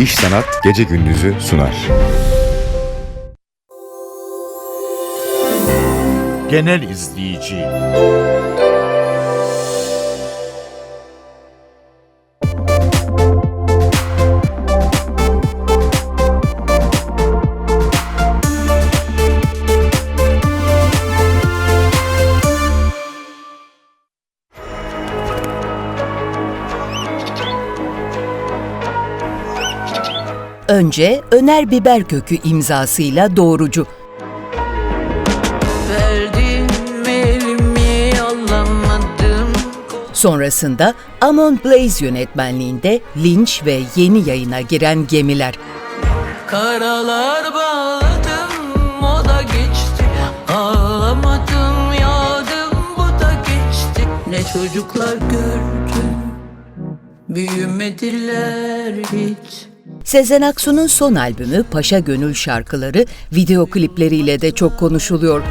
İş Sanat Gece Gündüz'ü sunar. Genel izleyici. Önce Öner Biberkökü imzasıyla doğrucu. Sonrasında Amon Blaze yönetmenliğinde Lynch ve yeni yayına giren Gemiler. Karalar bağladım o da geçti Ağlamadım yağdım bu da geçti Ne çocuklar gördüm Büyümediler hiç Sezen Aksu'nun son albümü Paşa Gönül şarkıları video klipleriyle de çok konuşuluyor.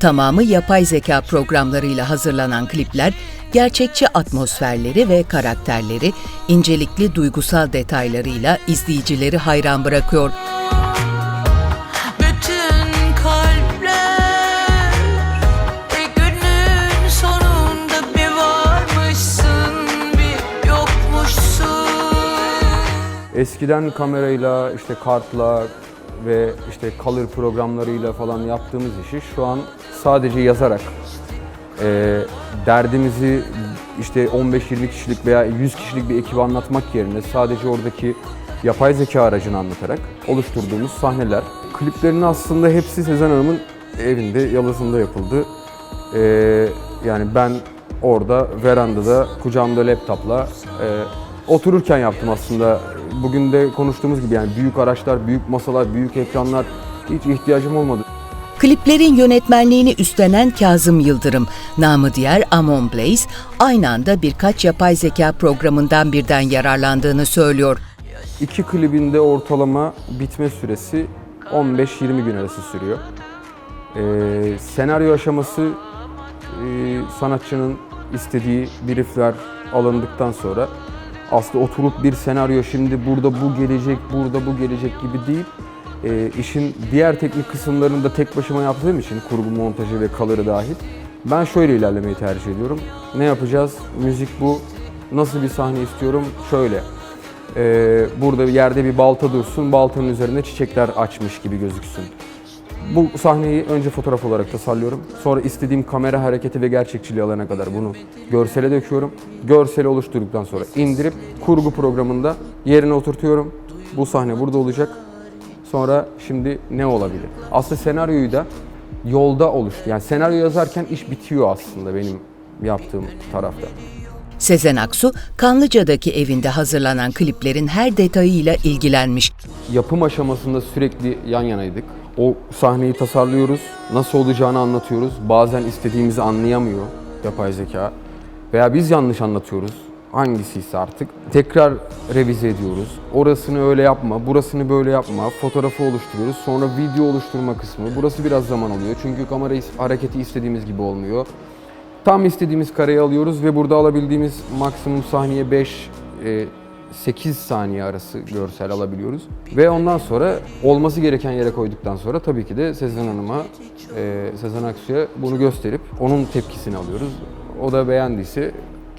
Tamamı yapay zeka programlarıyla hazırlanan klipler, gerçekçi atmosferleri ve karakterleri, incelikli duygusal detaylarıyla izleyicileri hayran bırakıyor. Eskiden kamerayla, işte kartla ve işte color programlarıyla falan yaptığımız işi şu an sadece yazarak e, derdimizi işte 15-20 kişilik veya 100 kişilik bir ekibe anlatmak yerine sadece oradaki yapay zeka aracını anlatarak oluşturduğumuz sahneler. Kliplerin aslında hepsi Sezen Hanım'ın evinde, yalasında yapıldı. E, yani ben orada verandada kucağımda laptopla e, otururken yaptım aslında. Bugün de konuştuğumuz gibi yani büyük araçlar, büyük masalar, büyük ekranlar hiç ihtiyacım olmadı. Kliplerin yönetmenliğini üstlenen Kazım Yıldırım, namı diğer Amon Blaze, aynı anda birkaç yapay zeka programından birden yararlandığını söylüyor. İki klibinde ortalama bitme süresi 15-20 gün arası sürüyor. Ee, senaryo aşaması e, sanatçının istediği briefler alındıktan sonra aslında oturup bir senaryo şimdi burada bu gelecek, burada bu gelecek gibi değil. Ee, işin diğer teknik kısımlarını da tek başıma yaptığım için kurgu, montajı ve color'ı dahil ben şöyle ilerlemeyi tercih ediyorum. Ne yapacağız? Müzik bu. Nasıl bir sahne istiyorum? Şöyle. Ee, burada yerde bir balta dursun, baltanın üzerinde çiçekler açmış gibi gözüksün. Bu sahneyi önce fotoğraf olarak tasarlıyorum. Sonra istediğim kamera hareketi ve gerçekçiliği alana kadar bunu görsele döküyorum. Görseli oluşturduktan sonra indirip kurgu programında yerine oturtuyorum. Bu sahne burada olacak. Sonra şimdi ne olabilir? Aslında senaryoyu da yolda oluştu. Yani senaryo yazarken iş bitiyor aslında benim yaptığım tarafta. Sezen Aksu, Kanlıca'daki evinde hazırlanan kliplerin her detayıyla ilgilenmiş. yapım aşamasında sürekli yan yanaydık. O sahneyi tasarlıyoruz, nasıl olacağını anlatıyoruz. Bazen istediğimizi anlayamıyor yapay zeka. Veya biz yanlış anlatıyoruz. Hangisiyse artık. Tekrar revize ediyoruz. Orasını öyle yapma, burasını böyle yapma. Fotoğrafı oluşturuyoruz. Sonra video oluşturma kısmı. Burası biraz zaman alıyor. Çünkü kamera hareketi istediğimiz gibi olmuyor. Tam istediğimiz kareyi alıyoruz ve burada alabildiğimiz maksimum saniye 5 8 saniye arası görsel alabiliyoruz. Ve ondan sonra olması gereken yere koyduktan sonra tabii ki de Sezen Hanım'a, e, Sezen Aksu'ya bunu gösterip onun tepkisini alıyoruz. O da beğendiyse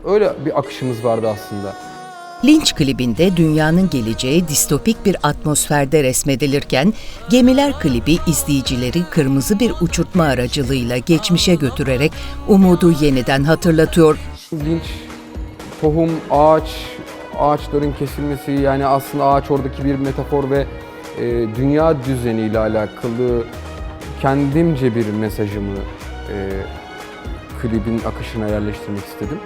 öyle bir akışımız vardı aslında. Lynch klibinde dünyanın geleceği distopik bir atmosferde resmedilirken, Gemiler klibi izleyicileri kırmızı bir uçurtma aracılığıyla geçmişe götürerek umudu yeniden hatırlatıyor. Linç, tohum, ağaç, ağaçların kesilmesi yani aslında ağaç oradaki bir metafor ve e, dünya düzeniyle alakalı kendimce bir mesajımı e, klibin akışına yerleştirmek istedim.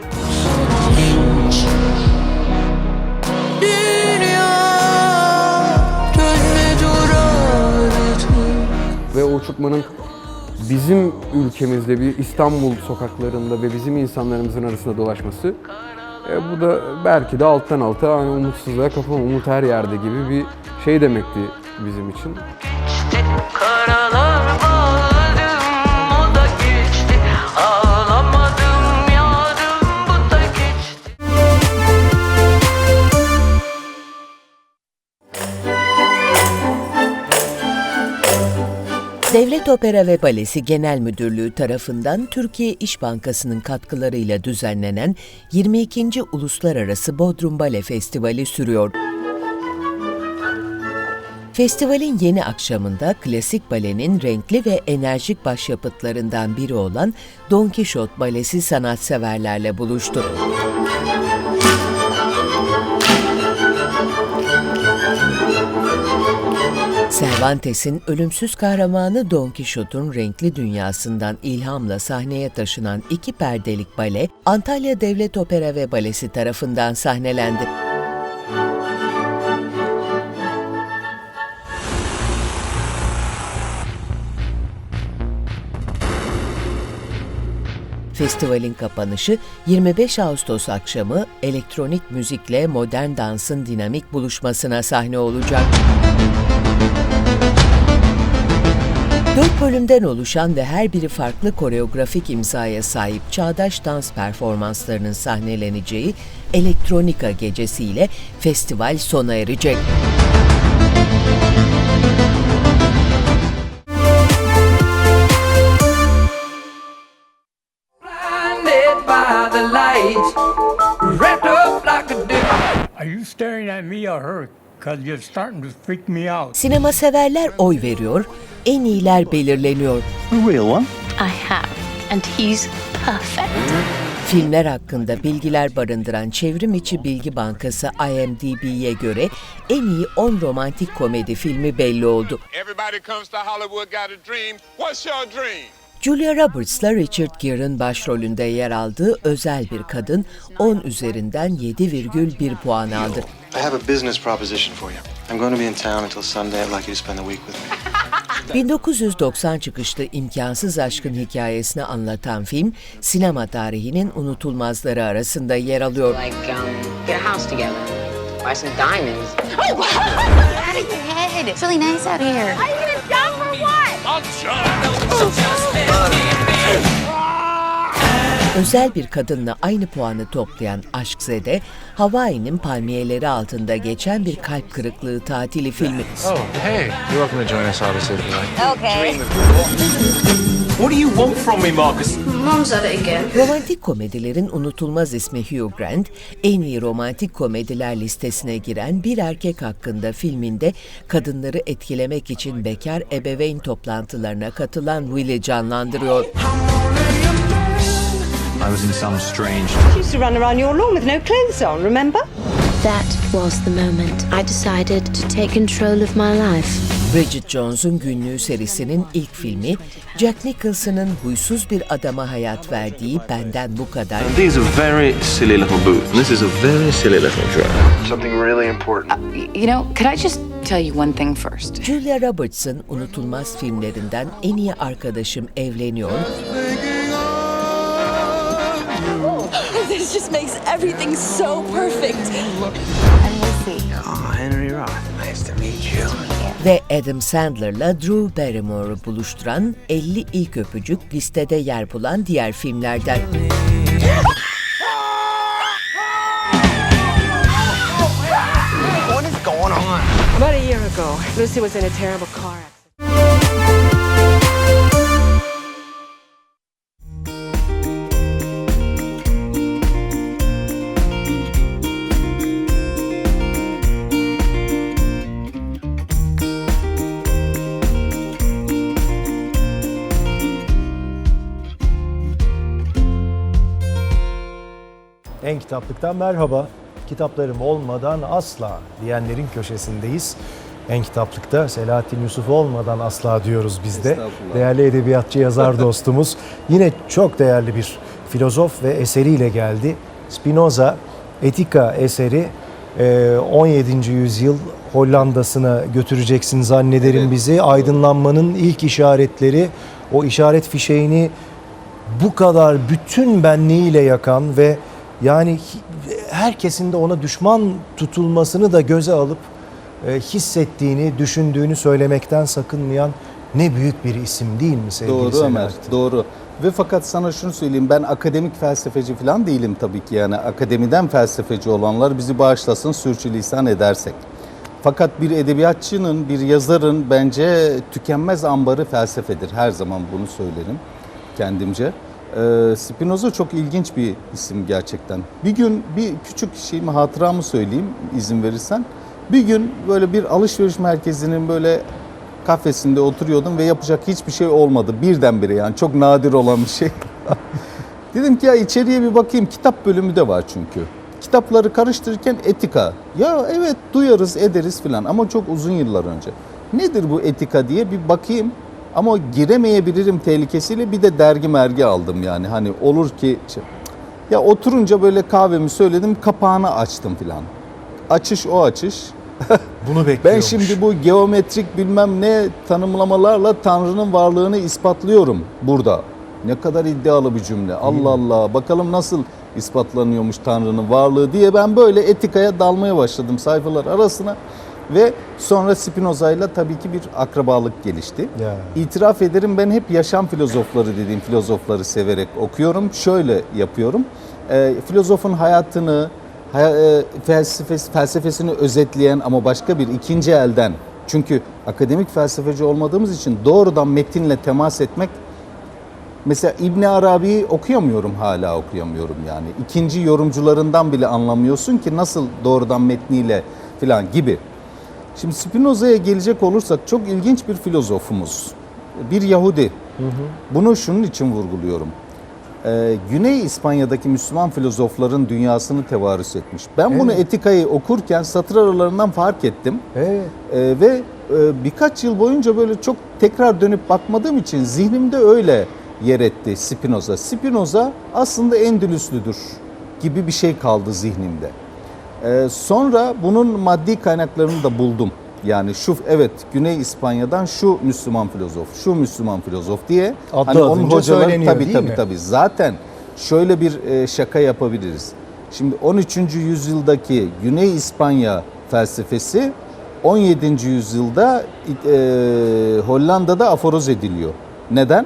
Ve o uçurtmanın bizim ülkemizde bir İstanbul sokaklarında ve bizim insanlarımızın arasında dolaşması e, bu da belki de alttan alta hani umutsuzluğa kapılma, umut her yerde gibi bir şey demekti bizim için. Devlet Opera ve Balesi Genel Müdürlüğü tarafından Türkiye İş Bankası'nın katkılarıyla düzenlenen 22. Uluslararası Bodrum Bale Festivali sürüyor. Festivalin yeni akşamında klasik balenin renkli ve enerjik başyapıtlarından biri olan Don Quixote Balesi sanatseverlerle buluştu. Cervantes'in ölümsüz kahramanı Don Quixote'un renkli dünyasından ilhamla sahneye taşınan iki perdelik bale, Antalya Devlet Opera ve Balesi tarafından sahnelendi. Festivalin kapanışı 25 Ağustos akşamı elektronik müzikle modern dansın dinamik buluşmasına sahne olacak. Dört bölümden oluşan ve her biri farklı koreografik imzaya sahip çağdaş dans performanslarının sahneleneceği Elektronika gecesiyle festival sona erecek. Blinded by the lights, wrapped up like a dick. Are you staring at me or her? Because you're starting to freak me out. Sinema severler oy veriyor, en iyiler belirleniyor. I have, and he's perfect. Filmler hakkında bilgiler barındıran Çevrim İçi Bilgi Bankası IMDb'ye göre en iyi 10 romantik komedi filmi belli oldu. Everybody comes to Hollywood got a dream. What's your dream? Julia Roberts'la Richard Gere'ın başrolünde yer aldığı özel bir kadın 10 üzerinden 7,1 puan aldı. I have a business proposition for you. I'm going to be in town until Sunday. I'd like you to spend the week with me. 1990 çıkışlı imkansız aşkın hikayesini anlatan film, sinema tarihinin unutulmazları arasında yer alıyor. like um, get a house together, buy some diamonds. Out of your head! It's really nice out here. Özel bir kadınla aynı puanı toplayan Aşkzede, Hawaii'nin palmiyeleri altında geçen bir kalp kırıklığı tatili filmi. Oh, hey. You're welcome to join us, obviously, if you like. Okay. What do you want from me, Marcus? Mom's at it again. Romantik komedilerin unutulmaz ismi Hugh Grant, en iyi romantik komediler listesine giren Bir Erkek Hakkında filminde kadınları etkilemek için bekar ebeveyn toplantılarına katılan Will'i canlandırıyor. I was in some strange. used to run around your lawn with no clothes on, remember? That was the moment I decided to take control of my life. Bridget Jones'un Günlüğü serisinin ilk filmi, Jack Nicholson'ın huysuz bir adama hayat verdiği Benden Bu Kadar, These are very silly little boots. This is a very silly little dress. Something really important. You know, could I just tell you one thing first? Julia Roberts'ın unutulmaz filmlerinden En İyi Arkadaşım Evleniyor, This just makes everything so perfect. Oh, Henry Roth. Nice to meet you. ve Adam Sandler'la Drew Barrymore'u buluşturan 50 ilk öpücük listede yer bulan diğer filmlerden. About a year ago, Lucy was in a terrible car accident. En Kitaplık'tan merhaba. Kitaplarım olmadan asla diyenlerin köşesindeyiz. En Kitaplık'ta Selahattin Yusuf olmadan asla diyoruz biz de. Değerli edebiyatçı yazar dostumuz yine çok değerli bir filozof ve eseriyle geldi. Spinoza Etika eseri e, 17. yüzyıl Hollanda'sına götüreceksin zannederim bizi. Aydınlanmanın ilk işaretleri o işaret fişeğini bu kadar bütün benliğiyle yakan ve yani herkesin de ona düşman tutulmasını da göze alıp e, hissettiğini, düşündüğünü söylemekten sakınmayan ne büyük bir isim değil mi sevgili Doğru Selahattin? Ömer, doğru. Ve fakat sana şunu söyleyeyim, ben akademik felsefeci falan değilim tabii ki yani. Akademiden felsefeci olanlar bizi bağışlasın sürçülisan edersek. Fakat bir edebiyatçının, bir yazarın bence tükenmez ambarı felsefedir. Her zaman bunu söylerim kendimce. Ee, Spinoza çok ilginç bir isim gerçekten. Bir gün bir küçük şeyimi hatıramı söyleyeyim izin verirsen. Bir gün böyle bir alışveriş merkezinin böyle kafesinde oturuyordum ve yapacak hiçbir şey olmadı birdenbire yani çok nadir olan bir şey. Dedim ki ya içeriye bir bakayım kitap bölümü de var çünkü. Kitapları karıştırırken etika. Ya evet duyarız ederiz filan ama çok uzun yıllar önce. Nedir bu etika diye bir bakayım. Ama giremeyebilirim tehlikesiyle bir de dergi mergi aldım yani hani olur ki şey- ya oturunca böyle kahvemi söyledim kapağını açtım filan. Açış o açış. Bunu Ben bekliyormuş. şimdi bu geometrik bilmem ne tanımlamalarla Tanrı'nın varlığını ispatlıyorum burada. Ne kadar iddialı bir cümle. Allah Allah. Bakalım nasıl ispatlanıyormuş Tanrı'nın varlığı diye ben böyle etikaya dalmaya başladım sayfalar arasına. Ve sonra Spinoza ile tabii ki bir akrabalık gelişti. Ya. İtiraf ederim ben hep yaşam filozofları dediğim filozofları severek okuyorum. Şöyle yapıyorum. Ee, filozofun hayatını, hay- e, felsefesi, felsefesini özetleyen ama başka bir ikinci elden. Çünkü akademik felsefeci olmadığımız için doğrudan metinle temas etmek Mesela İbn Arabi'yi okuyamıyorum hala okuyamıyorum yani. İkinci yorumcularından bile anlamıyorsun ki nasıl doğrudan metniyle filan gibi. Şimdi Spinoza'ya gelecek olursak çok ilginç bir filozofumuz. Bir Yahudi. Bunu şunun için vurguluyorum. Ee, Güney İspanya'daki Müslüman filozofların dünyasını tevarüs etmiş. Ben bunu Evet. etikayı okurken satır aralarından fark ettim. Evet. Ee, ve e, birkaç yıl boyunca böyle çok tekrar dönüp bakmadığım için zihnimde öyle yer etti Spinoza. Spinoza aslında Endülüslüdür gibi bir şey kaldı zihnimde. Ee, sonra bunun maddi kaynaklarını da buldum. Yani şu evet Güney İspanya'dan şu Müslüman filozof, şu Müslüman filozof diye Adı adınca söyleniyor, tabii değil tabii mi? tabii zaten şöyle bir e, şaka yapabiliriz. Şimdi 13. yüzyıldaki Güney İspanya felsefesi 17. yüzyılda e, Hollanda'da aforoz ediliyor. Neden?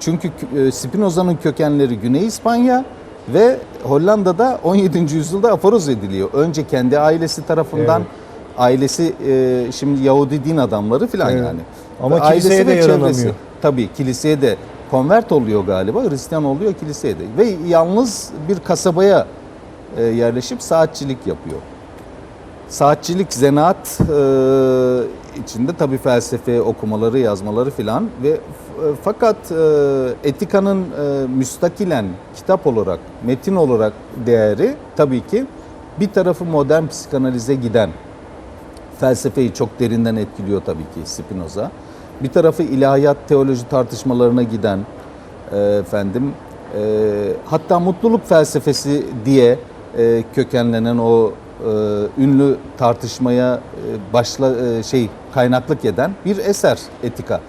Çünkü e, Spinoza'nın kökenleri Güney İspanya ve Hollanda'da 17. yüzyılda aforoz ediliyor. Önce kendi ailesi tarafından Evet. ailesi e, şimdi Yahudi din adamları falan Evet. yani. Ama Ve kiliseye de çevresi. Tabii kiliseye de konvert oluyor galiba. Hristiyan oluyor kiliseye de. Ve yalnız bir kasabaya e, yerleşip saatçilik yapıyor. Saatçilik, zanaat e, içinde tabii felsefe okumaları, yazmaları filan ve e, fakat e, etikanın e, müstakilen kitap olarak, metin olarak değeri tabii ki bir tarafı modern psikanalize giden felsefeyi çok derinden etkiliyor tabii ki Spinoza. Bir tarafı ilahiyat, teoloji tartışmalarına giden efendim e, hatta mutluluk felsefesi diye e, kökenlenen o e, ünlü tartışmaya e, başla e, şey kaynaklık eden bir eser etika.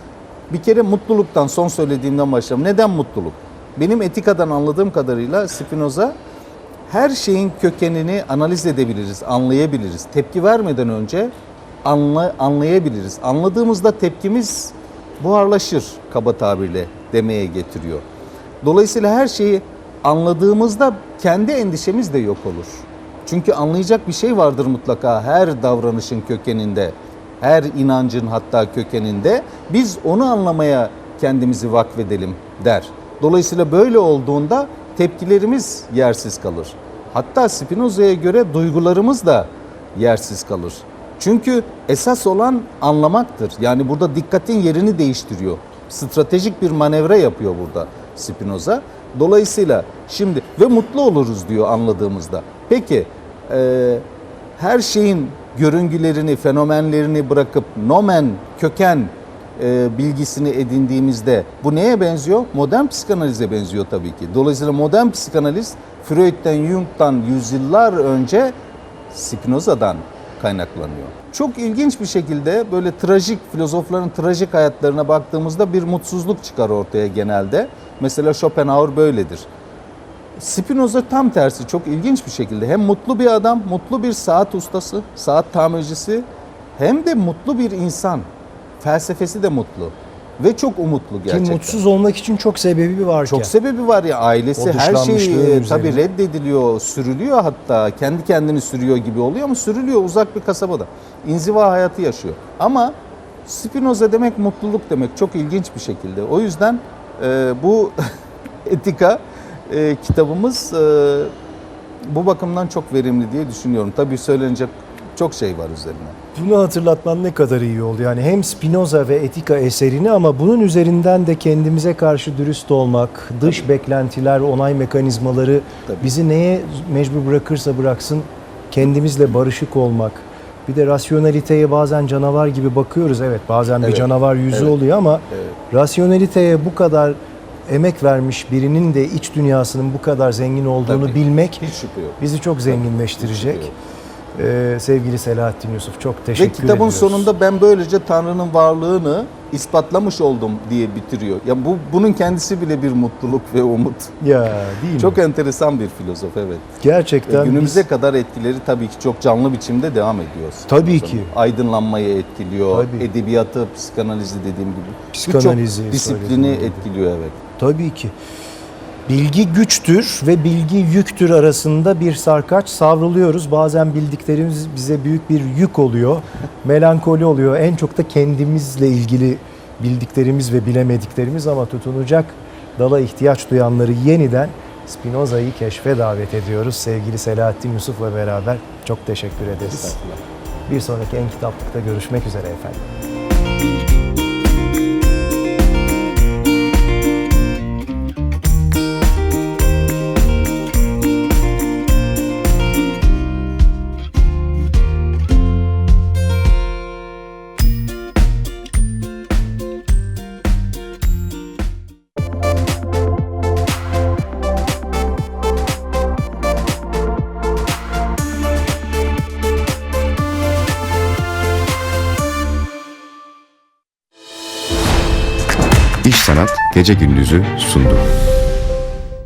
Bir kere mutluluktan son söylediğimden başlayalım. Neden mutluluk? Benim etikadan anladığım kadarıyla Spinoza her şeyin kökenini analiz edebiliriz, anlayabiliriz. Tepki vermeden önce anla, anlayabiliriz. Anladığımızda tepkimiz buharlaşır kaba tabirle demeye getiriyor. Dolayısıyla her şeyi anladığımızda kendi endişemiz de yok olur. Çünkü anlayacak bir şey vardır mutlaka her davranışın kökeninde, her inancın hatta kökeninde. Biz onu anlamaya kendimizi vakfedelim der. Dolayısıyla böyle olduğunda tepkilerimiz yersiz kalır. Hatta Spinoza'ya göre duygularımız da yersiz kalır. Çünkü esas olan anlamaktır. Yani burada dikkatin yerini değiştiriyor. Stratejik bir manevra yapıyor burada Spinoza. Dolayısıyla şimdi ve mutlu oluruz diyor anladığımızda. Peki e, her şeyin görüngülerini, fenomenlerini bırakıp nomen, köken e, bilgisini edindiğimizde bu neye benziyor? Modern psikanalize benziyor tabii ki. Dolayısıyla modern psikanaliz Freud'den, Jung'dan yüzyıllar önce Spinoza'dan kaynaklanıyor. Çok ilginç bir şekilde böyle trajik filozofların trajik hayatlarına baktığımızda bir mutsuzluk çıkar ortaya genelde. Mesela Schopenhauer böyledir. Spinoza tam tersi çok ilginç bir şekilde hem mutlu bir adam, mutlu bir saat ustası, saat tamircisi hem de mutlu bir insan. Felsefesi de mutlu. ve çok umutlu gerçekten. Ki mutsuz olmak için çok sebebi var Çok sebebi var ya ailesi her şey e, tabii üzerine. reddediliyor, sürülüyor hatta kendi kendini sürüyor gibi oluyor ama sürülüyor uzak bir kasabada. İnziva hayatı yaşıyor. Ama Spinoza demek mutluluk demek çok ilginç bir şekilde. O yüzden e, bu etika e, kitabımız e, bu bakımdan çok verimli diye düşünüyorum. Tabii söylenecek çok şey var üzerine. Bunu hatırlatman ne kadar iyi oldu. Yani hem Spinoza ve Etika eserini ama bunun üzerinden de kendimize karşı dürüst olmak, dış beklentiler, onay mekanizmaları bizi neye mecbur bırakırsa bıraksın kendimizle barışık olmak. Bir de rasyonaliteye bazen canavar gibi bakıyoruz. Evet bazen bir Evet. canavar yüzü Evet. oluyor ama Evet. rasyonaliteye bu kadar emek vermiş birinin de iç dünyasının bu kadar zengin olduğunu Tabii. bilmek Hiç şüphe yok. bizi çok zenginleştirecek. Hiç şüphe yok. Ee, sevgili Selahattin Yusuf çok teşekkür Ve kitabın ediyoruz. sonunda ben böylece Tanrı'nın varlığını ispatlamış oldum diye bitiriyor. Ya bu bunun kendisi bile bir mutluluk ve umut. Ya değil mi? Çok enteresan bir filozof evet. Gerçekten Ve günümüze biz- kadar etkileri tabii ki çok canlı biçimde devam ediyor. Tabii ki. Aydınlanmayı etkiliyor, Tabii. edebiyatı, psikanalizi dediğim gibi. Psikanalizi Birçok disiplini söylediğim etkiliyor evet. Tabii ki. Bilgi güçtür ve bilgi yüktür arasında bir sarkaç savruluyoruz. Bazen bildiklerimiz bize büyük bir yük oluyor. Melankoli oluyor. En çok da kendimizle ilgili bildiklerimiz ve bilemediklerimiz ama tutunacak dala ihtiyaç duyanları yeniden Spinoza'yı keşfe davet ediyoruz. Sevgili Selahattin Yusuf'la beraber çok teşekkür ederiz. Bir sonraki en kitaplıkta görüşmek üzere efendim. Gece Gündüz'ü sundu.